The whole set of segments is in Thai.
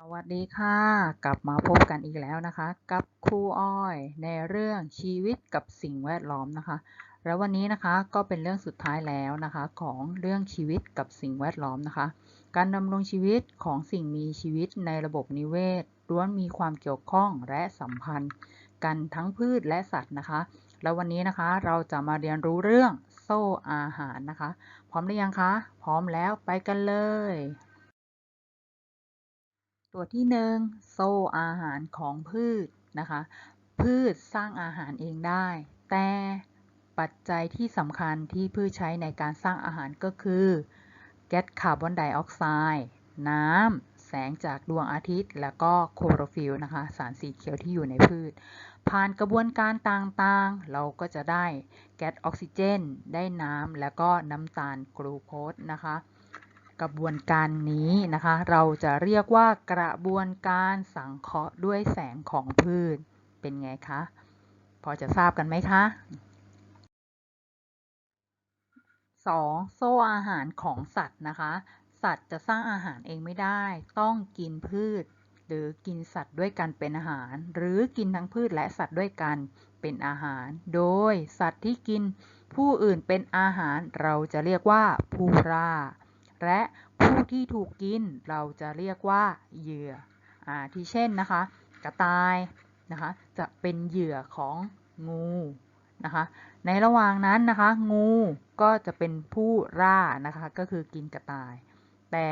สวัสดีค่ะ กลับมาพบกันอีกแล้วนะคะ กับครูอ้อย ในเรื่องชีวิตกับสิ่งแวดล้อมนะคะ แล้ววันนี้นะคะก็เป็นเรื่องสุดท้ายแล้วนะคะ ของเรื่องชีวิตกับสิ่งแวดล้อมนะคะ การดำรงชีวิตของสิ่งมีชีวิตในระบบนิเวศล้วนมีความเกี่ยวข้องและสัมพันธ์ กันทั้งพืชและสัตว์นะคะ แล้ววันนี้นะคะเราจะมาเรียนรู้เรื่องโซ่อาหารนะคะ พร้อมหรือยังคะ พร้อมแล้วไปกันเลย ตัวที่หนึ่งโซ่อาหารของพืชนะคะ พืชสร้างอาหารเองได้ แต่ปัจจัยที่สำคัญที่พืชใช้ในการสร้างอาหารก็คือแก๊สคาร์บอนไดออกไซด์น้ำแสงจากดวงอาทิตย์ แล้วก็โคโรฟิลนะคะ สารสีเขียวที่อยู่ในพืช ผ่านกระบวนการต่างๆ เราก็จะได้แก๊สออกซิเจน ได้น้ำแล้วก็น้ำตาลกลูโคสนะคะ กระบวนการนี้นะคะ เราจะเรียกว่ากระบวนการสังเคราะห์ด้วยแสงของพืชเป็นไงคะ พอจะทราบกันไหมคะ 2. โซ่อาหารของสัตว์นะคะ สัตว์จะสร้างอาหารเองไม่ได้ ต้องกินพืช หรือกินสัตว์ด้วยกันเป็นอาหาร หรือกินทั้งพืชและสัตว์ด้วยกันเป็นอาหาร โดยสัตว์ที่กินผู้อื่นเป็นอาหารเราจะเรียกว่าผู้ล่า และผู้ที่ถูกกินเราจะเรียกว่าเหยื่ออาที่เช่นนะคะ กระต่ายนะคะจะเป็นเหยื่อของงูนะคะในระหว่างนั้นนะคะ งูก็จะเป็นผู้ล่านะคะก็คือกินกระต่าย แต่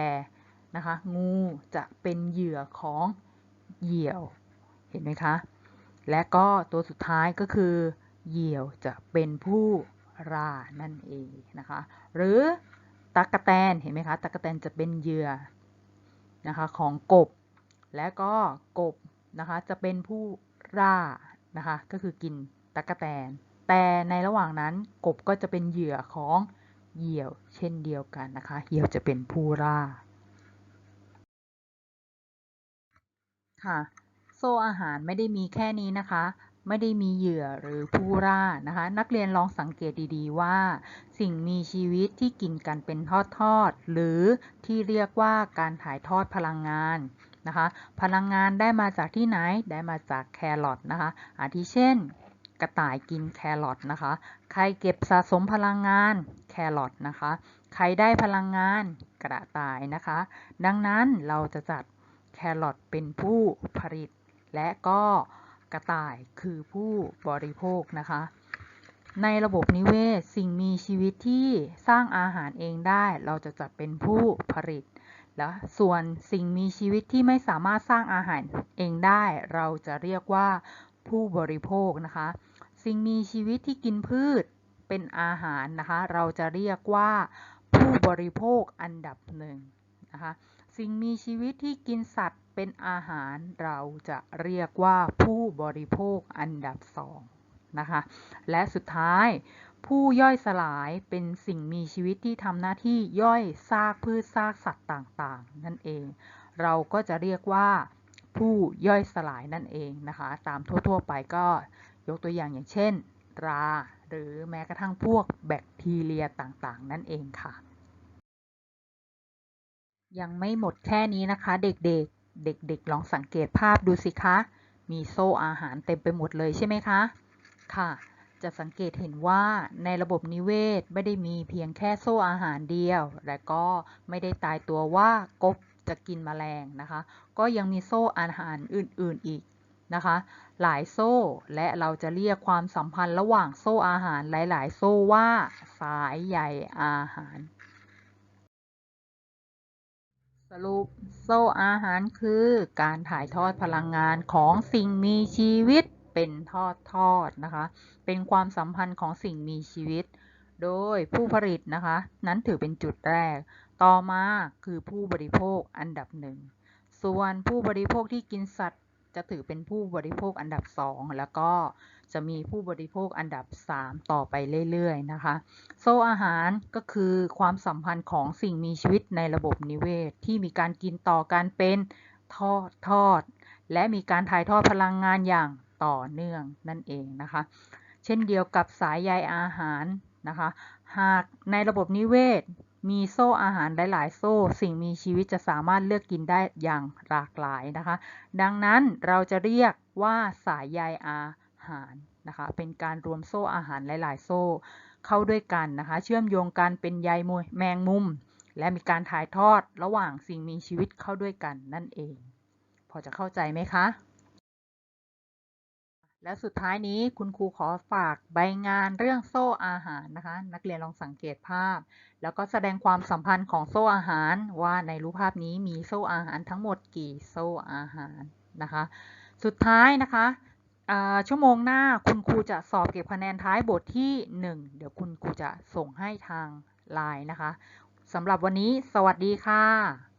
นะคะงูจะเป็นเหยื่อของเหยี่ยวเห็นไหมคะและก็ตัวสุดท้ายก็คือเหยี่ยวจะเป็นผู้ล่านั่นเองนะคะ หรือ ตั๊กแตนเห็นไหมคะตั๊กแตนจะเป็นเหยื่อนะคะของกบ และก็กบนะคะจะเป็นผู้ล่านะคะก็คือกินตั๊กแตน แต่ในระหว่างนั้นกบก็จะเป็นเหยื่อของเหยี่ยว เช่นเดียวกันนะคะเหยี่ยวจะเป็นผู้ล่าค่ะโซ่อาหารไม่ได้มีแค่นี้นะคะ ไม่ได้มีเหยื่อหรือผู้ล่านะคะ นักเรียนลองสังเกตดีๆว่า สิ่งมีชีวิตที่กินกันเป็นทอดๆหรือที่เรียกว่าการถ่ายทอดพลังงานนะคะ พลังงานได้มาจากที่ไหนได้มาจากแครอทนะคะ อาทิเช่น กระต่ายกินแครอทนะคะ ใครเก็บสะสมพลังงานแครอทนะคะ ใครได้พลังงานกระต่ายนะคะ ดังนั้นเราจะจัดแครอทเป็นผู้ผลิตและก็ กระต่ายคือผู้บริโภคนะคะ ในระบบนิเวศสิ่งมีชีวิตที่สร้างอาหารเองได้ เราจะจัดเป็นผู้ผลิต แล้วส่วนสิ่งมีชีวิตที่ไม่สามารถสร้างอาหารเองได้ เราจะเรียกว่าผู้บริโภคนะคะ สิ่งมีชีวิตที่กินพืชเป็นอาหารนะคะ เราจะเรียกว่าผู้บริโภคอันดับหนึ่งนะคะ สิ่งมีชีวิตที่กินสัตว์เป็นอาหารเราจะเรียกว่าผู้บริโภคอันดับสองนะคะ และสุดท้ายผู้ย่อยสลายเป็นสิ่งมีชีวิตที่ทำหน้าที่ย่อยซากพืชซากสัตว์ต่างๆ นั่นเอง เราก็จะเรียกว่าผู้ย่อยสลายนั่นเองนะคะ ตามทั่วๆไปก็ยกตัวอย่างอย่างเช่น รา หรือแม้กระทั่งพวกแบคทีเรียต่างๆ นั่นเองค่ะ ยังไม่หมดแค่นี้นะคะ เด็กๆ เด็กๆ ลองสังเกตภาพดูสิคะ มีโซ่อาหารเต็มไปหมดเลยใช่ไหมคะ ค่ะ จะสังเกตเห็นว่าในระบบนิเวศไม่ได้มีเพียงแค่โซ่อาหารเดียว และก็ไม่ได้ตายตัวว่ากบจะกินแมลงนะคะ ก็ยังมีโซ่อาหารอื่นๆอีกนะคะ หลายโซ่และเราจะเรียกความสัมพันธ์ระหว่างโซ่อาหารหลาย ๆ โซ่ว่าสายใยอาหาร สรุปโซ่อาหารคือการถ่ายทอดพลังงานของสิ่งมีชีวิตเป็นทอดทอดนะคะ เป็นความสัมพันธ์ของสิ่งมีชีวิต โดยผู้ผลิตนะคะ นั้นถือเป็นจุดแรก ต่อมาคือผู้บริโภคอันดับหนึ่ง ส่วนผู้บริโภคที่กินสัตว์ จะถือเป็นผู้บริโภคอันดับสองแล้วก็จะมีผู้บริโภคอันดับ 3 ต่อไปเรื่อยๆนะคะ โซ่อาหารก็คือความสัมพันธ์ของสิ่งมีชีวิตในระบบนิเวศ ที่มีการกินต่อกันเป็นทอดทอด และมีการถ่ายทอดพลังงานอย่างต่อเนื่องนั่นเองนะคะ เช่นเดียวกับสายใยอาหารนะคะ หากในระบบนิเวศ มีโซ่อาหารหลาย ๆ โซ่ สิ่งมีชีวิตจะสามารถเลือกกินได้อย่างหลากหลายนะคะ ดังนั้นเราจะเรียกว่าสายใยอาหารนะคะ เป็นการรวมโซ่อาหารหลาย ๆ โซ่ เข้าด้วยกันนะคะ เชื่อมโยงกันเป็นใยแมงมุม และมีการถ่ายทอดระหว่างสิ่งมีชีวิตเข้าด้วยกันนั่นเอง พอจะเข้าใจไหมคะ และสุดท้ายนี้คุณครูขอฝากใบงานเรื่องโซ่อาหารนะคะ นักเรียนลองสังเกตภาพ แล้วก็แสดงความสัมพันธ์ของโซ่อาหาร ว่าในรูปภาพนี้มีโซ่อาหารทั้งหมดกี่โซ่อาหารนะคะ สุดท้ายนะคะชั่วโมงหน้าคุณครูจะสอบเก็บคะแนนท้ายบทที่ 1 เดี๋ยวคุณครูจะส่งให้ทางไลน์นะคะสำหรับวันนี้สวัสดีค่ะ